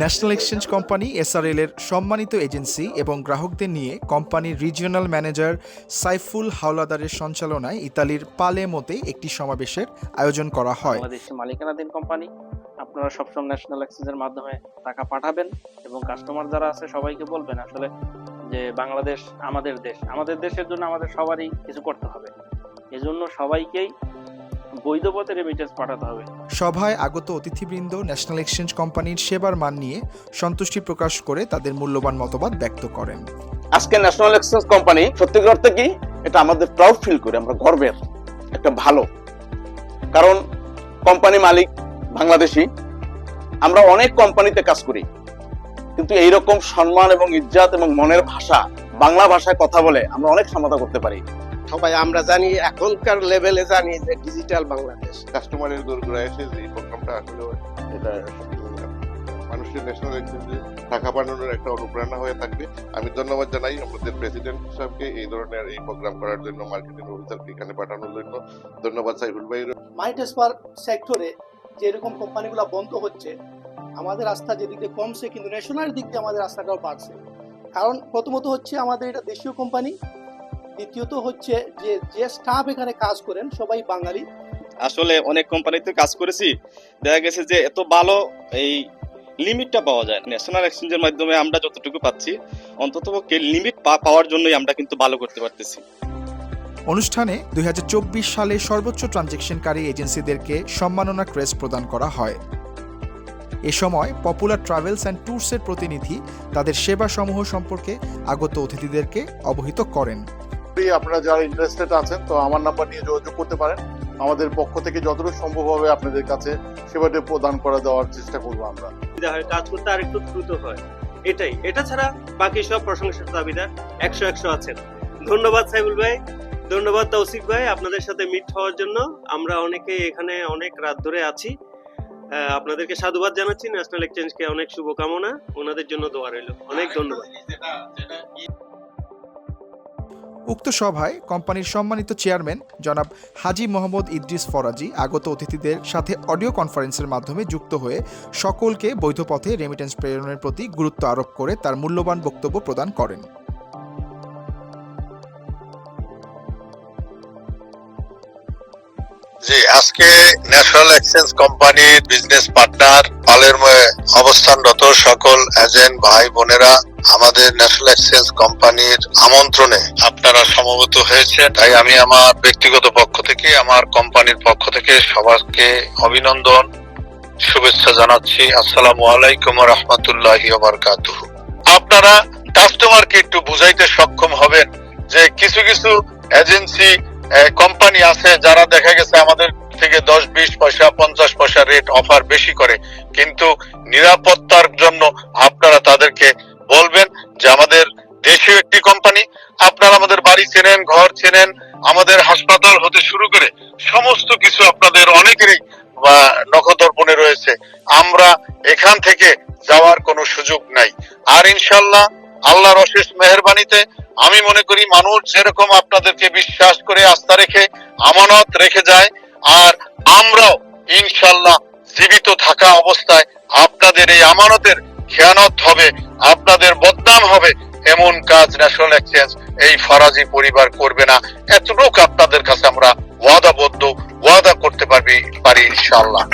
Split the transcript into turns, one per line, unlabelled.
National exchange company, SRL এর সম্মানিত agency এবং গ্রাহকদের নিয়ে কোম্পানির রিজিওনাল ম্যানেজার সাইফুল হাওলাদারের সঞ্চালনায় ইতালির পালেমোতে একটি সমাবেশের আয়োজন করা হয়।
বাংলাদেশি মালিকানাধীন কোম্পানি, আপনারা সবসময় ন্যাশনাল এক্সচেঞ্জের মাধ্যমে টাকা পাঠাবেন এবং কাস্টমার যারা আছে সবাইকে বলবেন আসলে যে বাংলাদেশ আমাদের দেশ, আমাদের দেশের জন্য আমাদের সবারই কিছু করতে হবে। এজন্য সবাইকেই বৈধ পথে রেমিটেন্স পাঠাতে হবে।
সভায় আগত অতিথিবৃন্দ ন্যাশনাল এক্সচেঞ্জ কোম্পানির সেবার মান নিয়ে সন্তুষ্টি প্রকাশ করে তাদের মূল্যবান মতবাদ ব্যক্ত করেন।
আজকে ন্যাশনাল এক্সচেঞ্জ কোম্পানি সত্যি অর্থে কি? এটা আমাদের প্রাউড ফিল করি আমরা গর্বের একটা ভালো। কারণ কোম্পানি মালিক বাংলাদেশি আমরা অনেক কোম্পানিতে কাজ করি। কিন্তু এইরকম সম্মান এবং ইজ্জাত এবং মনের ভাষা বাংলা ভাষায় কথা বলে আমরা অনেক সমাধা করতে পারি।
সবাই আমরা জানি এখনকার লেভেলে জানি যে ডিজিটাল বাংলাদেশ।
কাস্টমারের দোরগোড়ায় এসে যে প্রোগ্রামটা আসলে এটা মানুষের ন্যাশনাল এক্সচেঞ্জে টাকা পাঠানোর একটা অনুপ্রেরণা হয়ে থাকবে। আমি ধন্যবাদ জানাই আমাদের প্রেসিডেন্ট সাহেবকে এই ধরনের এই প্রোগ্রাম করার জন্য মার্কেটিং অফিসারকে এখানে পাঠানোর জন্য। ধন্যবাদ সাইফুল ভাই।
মাই ট্রান্সফার সেক্টরে যে এরকম কোম্পানিগুলো বন্ধ হচ্ছে আমাদের আস্থা যেদিক দিয়ে কমছে কিন্তু ন্যাশনাল দিক দিয়ে আমাদের আস্থাটাও বাড়ছে। কারণ প্রথমত হচ্ছে আমাদের এটা দেশীয় কোম্পানি দ্বিতীয়ত হচ্ছে যে যে স্টাফ এখানে কাজ করেন সবাই বাঙালি।
আসলে অনেক কোম্পানিতে কাজ করেছি। দেখা গেছে যে এত ভালো এই লিমিটটা পাওয়া যায়। ন্যাশনাল এক্সচেঞ্জের মাধ্যমে আমরা যতটুকু পাচ্ছি অন্তত লিমিট পাওয়ার জন্যই আমরা কিন্তু ভালো করতে পারতেছি।
অনুষ্ঠানে দুই হাজার চব্বিশ সালে সর্বোচ্চ ট্রানজেকশনকারী এজেন্সিদেরকে সম্মাননা ক্রেস্ট প্রদান করা হয়। এ সময় পপুলার ট্রাভেলস অ্যান্ড ট্যুরসের প্রতিনিধি তাদের সেবা সমূহ সম্পর্কে আগত অতিথিদেরকে অবহিত করেন।
আপনারা যারা ইন্টারেস্টেড আছেন তো আমার নাম্বার নিয়ে যোগাযোগ করতে পারেন। আমাদের পক্ষ থেকে যতটুকু সম্ভব হবে আপনাদের কাছে সেবাটি প্রদান করে দেওয়ার চেষ্টা করব আমরা।
কাজ করতে আর একটু দ্রুত হয়। এটাই এটা ছাড়া বাকি সব প্রশংসার দাবিদার একশো একশো আছেন। ধন্যবাদ সাইবুল ভাই ধন্যবাদ তৌসিক ভাই আপনাদের সাথে মিট হওয়ার জন্য। আমরা অনেকে এখানে অনেক রাত ধরে আছি। আপনাদেরকে সাধুবাদ জানাচ্ছি ন্যাশনাল এক্সচেঞ্জকে অনেক শুভকামনা। ওনাদের জন্য দোয়া রইল। অনেক ধন্যবাদ।
উক্ত সভায় কোম্পানির সম্মানিত চেয়ারম্যান জনাব হাজি মোহাম্মদ ইদ্রিস ফরাজি আগত অতিথিদের সাথে অডিও কনফারেন্সের মাধ্যমে যুক্ত হয়ে সকলকে বৈধ পথে রেমিটেন্স প্রেরণের প্রতি গুরুত্ব আরোপ করে তার মূল্যবান বক্তব্য প্রদান করেন।
জি, আজকে ন্যাশনাল এক্সচেঞ্জ কোম্পানির বিজনেস পার্টনার পালেরময়ে অবস্থানরত সকল এজেন্ট ভাই বোনেরা আমাদের ন্যাশনাল এক্সচেঞ্জ কোম্পানির আমন্ত্রণে আপনারা সমবেত হয়েছেন। তাই আমি আমার ব্যক্তিগত পক্ষ থেকে, আমার কোম্পানির পক্ষ থেকে সবাইকে অভিনন্দন, শুভেচ্ছা জানাচ্ছি। আসসালামু আলাইকুম রহমতুল্লাহ আপনারা কাস্টমারকে একটু বুঝাইতে সক্ষম হবেন যে কিছু কিছু এজেন্সি কোম্পানি আছে যারা দেখা গেছে আমাদের থেকে দশ, বিশ পয়সা, পঞ্চাশ পয়সা রেট অফার বেশি করে। কিন্তু নিরাপত্তার জন্য আপনারা তাদেরকে বলবেন যে আমাদের দেশীয় একটি কোম্পানি আপনারা আমাদের বাড়ি চেনেন, ঘর চেনেন, আমাদের হাসপাতাল হতে শুরু করে সমস্ত কিছু আপনাদের অনেকেরই নখদর্পণে রয়েছে। আমরা এখান থেকে যাওয়ার কোনো সুযোগ নাই। আর ইনশাল্লাহ আল্লাহর অশেষ মেহরবানিতে আমি মনে করি মানুষ যেরকম আপনাদেরকে বিশ্বাস করে, আস্থা রেখে, আমানত রেখে যায়, আর আমরাও ইনশাল্লাহ জীবিত থাকা অবস্থায় আপনাদের এই আমানতের খেয়ানত হবে, আপনাদের বদনাম হবে, এমন কাজ ন্যাশনাল এক্সচেঞ্জ এই ফরাজি পরিবার করবে না। এতটুকু আপনাদের কাছে আমরা ওয়াদাবদ্ধ, ওয়াদা করতে পারবি, পারি ইনশাল্লাহ